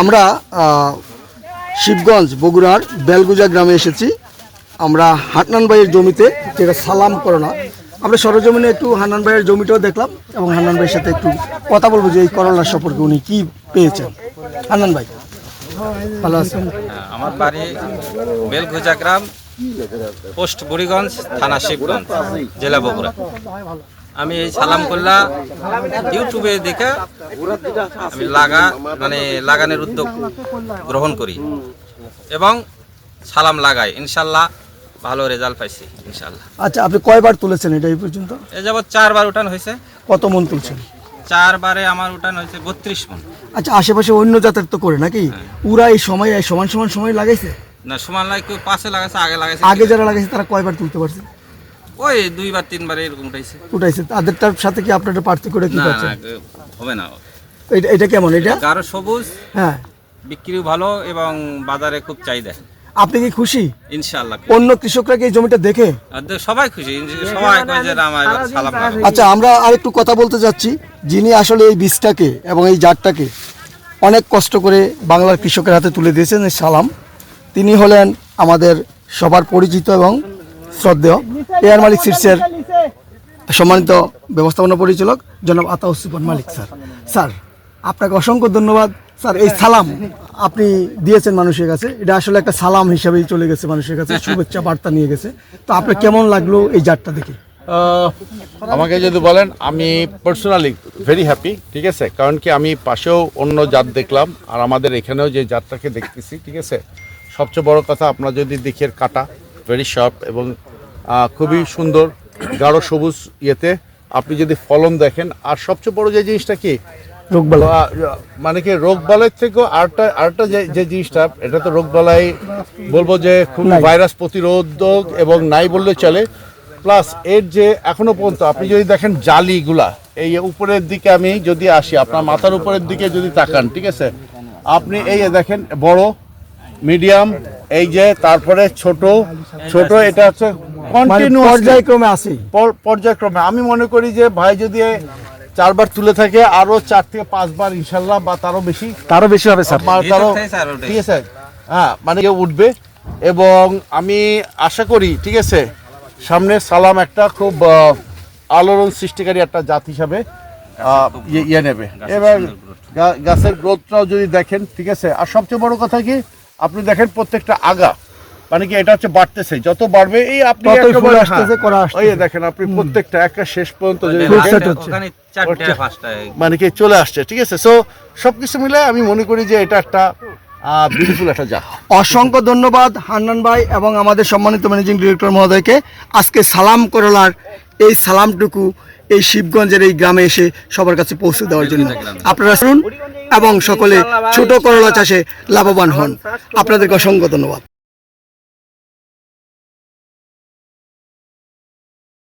আমরা শিবগঞ্জ বগুড়ার বেলগুজা গ্রামে এসেছি। আমরা হান্নান ভাইয়ের জমিতে, যেটা সালাম করোনা আমরা সরজমিনে একটু হান্নান ভাইয়ের জমিটাও দেখলাম এবং হান্নান ভাইয়ের সাথে একটু কথা বলব যে এই করোনার সম্পর্কে উনি কী পেয়েছেন। হান্নান ভাই। ভালো আছেন? আমার বাড়ি বেলঘুজা গ্রাম, পোস্ট বুড়িগঞ্জ, থানা শিবগঞ্জ, জেলা বগুড়া। আমি এই সালাম করলা ইউটিউবে দেখে আমি লাগা মানে লাগানোর উদ্যোগ গ্রহণ করি। এবং সালাম লাগাই। ইনশাল্লাহ ভালো রেজাল্ট পাইছি ইনশাল্লাহ। আচ্ছা আপনি কয়বার তুলেছেন এটা এই পর্যন্ত? এ যাবৎ চারবার উঠান হয়েছে। কত মন তুলছেন? চারবারে আমার উঠান হয়েছে বত্রিশ মন। আচ্ছা আশেপাশে অন্য জাতের তো করে নাকি? উরা এই সময় সমান সমান সময় লাগাইছে? না সমান লাগে কেউ পাশে লাগাইছে আগে লাগাইছে। আগে যারা লাগাইছে তারা কয়বার তুলতে পারছে? ওই দুইবার তিনবার এরকম উঠাইছে। উঠাইছে। তাদেরটার সাথে কি আপনার পার্থক্যটা কি না পাচ্ছেন না হবে না। এটা এটা কেমন? এটা গাঢ় সবুজ হ্যাঁ। বিক্রিও ভালো এবং বাজারে খুব চাহিদা। আপনি কি খুশি? ইনশাআল্লাহ অন্য কৃষকরা কি এই জমিটা দেখে? আর তো সবাই খুশি। সবাই কয় যে না, আমার এবার সালাম। আচ্ছা আমরা আর একটু কথা বলতে যাচ্ছি। যিনি আসলে এই বীজটাকে এবং এই জাতটাকে অনেক কষ্ট করে বাংলার কৃষকের হাতে তুলে দিয়েছেন এই সালাম। তিনি হলেন আমাদের সবার পরিচিত এবং শ্রদ্ধেয় এয়ার মালিক শীর্ষের সম্মানিত ব্যবস্থাপনা পরিচালক জনাব আতাউসুফান মালিক, স্যার। স্যার, আপনাকে অসংখ্য ধন্যবাদ। স্যার, এই সালাম আপনি দিয়েছেন মানুষের কাছে। এটা আসলে একটা সালাম হিসাবেই চলে গেছে মানুষের কাছে। শুভেচ্ছা বার্তা নিয়ে গেছে। তো আপনার কেমন লাগল এই জাতটা দেখে? আমাকে যদি বলেন, আমি পার্সোনালি ভেরি হ্যাপি ঠিক আছে? কারণ কি আমি পাশেও অন্য জাত দেখলাম, আর আমাদের এখানেও যে জাতটাকে দেখতেছি, ঠিক আছে? সবচেয়ে বড় কথা, আপনার যদি দেখের কাটা ভেরি শার্প এবং খুবই সুন্দর গাঢ় সবুজ ইয়েতে। আপনি যদি ফলন দেখেন আর সবচেয়ে বড় যে জিনিসটা কি? রোগবালা মানে কি রোগ বালাইয়ের থেকেও আরেকটা যে যে জিনিসটা এটা তো রোগ বালাই বলব যে খুব ভাইরাস প্রতিরোধক এবং নাই বললে চলে। প্লাস এর যে এখনও পর্যন্ত আপনি যদি দেখেন জালিগুলা এই উপরের দিকে আমি যদি আসি আপনার মাথার উপরের দিকে যদি তাকান ঠিক আছে? আপনি এই দেখেন বড় মিডিয়াম এই যে তারপরে ছোট ছোট এটা হচ্ছে মানে কন্টিনিউয়াস পর্যায়ক্রমে আসি। পর্যায়ক্রমে। আমি মনে করি যে ভাই যদি চারবার তুলে থাকে আরও চার থেকে পাঁচবার ইনশাল্লাহ বা তারও বেশি। তারও বেশি হবে স্যার। তারও। ঠিক আছে? হ্যাঁ মানে উঠবে। এবং আমি আশা করি ঠিক আছে? সামনে সালাম একটা খুব আলোড়ন সৃষ্টিকারী একটা জাত হিসাবে ইয়ে- ইয়ে নেবে। এবার গাছের গ্রোথটাও যদি দেখেন ঠিক আছে? আর সবচেয়ে বড় কথা কি? আপনি দেখেন প্রত্যেকটা আগা। মানে কি এটা হচ্ছে বাড়তেছে। যত বাড়বে এই আপনি একেবারে- আসতেছে, হ্যাঁ, করা আসতেছে। ওই দেখেন আপনি প্রত্যেকটা একটা শেষ পর্যন্ত যদি। ওখানে চারটে পাঁচটা মানে কি চলে আসছে ঠিক আছে? সো সবকিছু মিলে আমি মনে করি যে এটা একটা বিউটিফুল একটা জাত অসংখ্য ধন্যবাদ হান্নান ভাই এবং আমাদের সম্মানিত ম্যানেজিং ডিরেক্টর মহোদয়কে। আজকে সালাম করলার এই সালামটুকু এই শিবগঞ্জের এই গ্রামে এসে সবার কাছে পৌঁছে দেওয়ার জন্য। আপনারা শুনুন। এবং সকলে ছোট করলা চাষে লাভবান হন। আপনাদেরকে অসংখ্য ধন্যবাদ।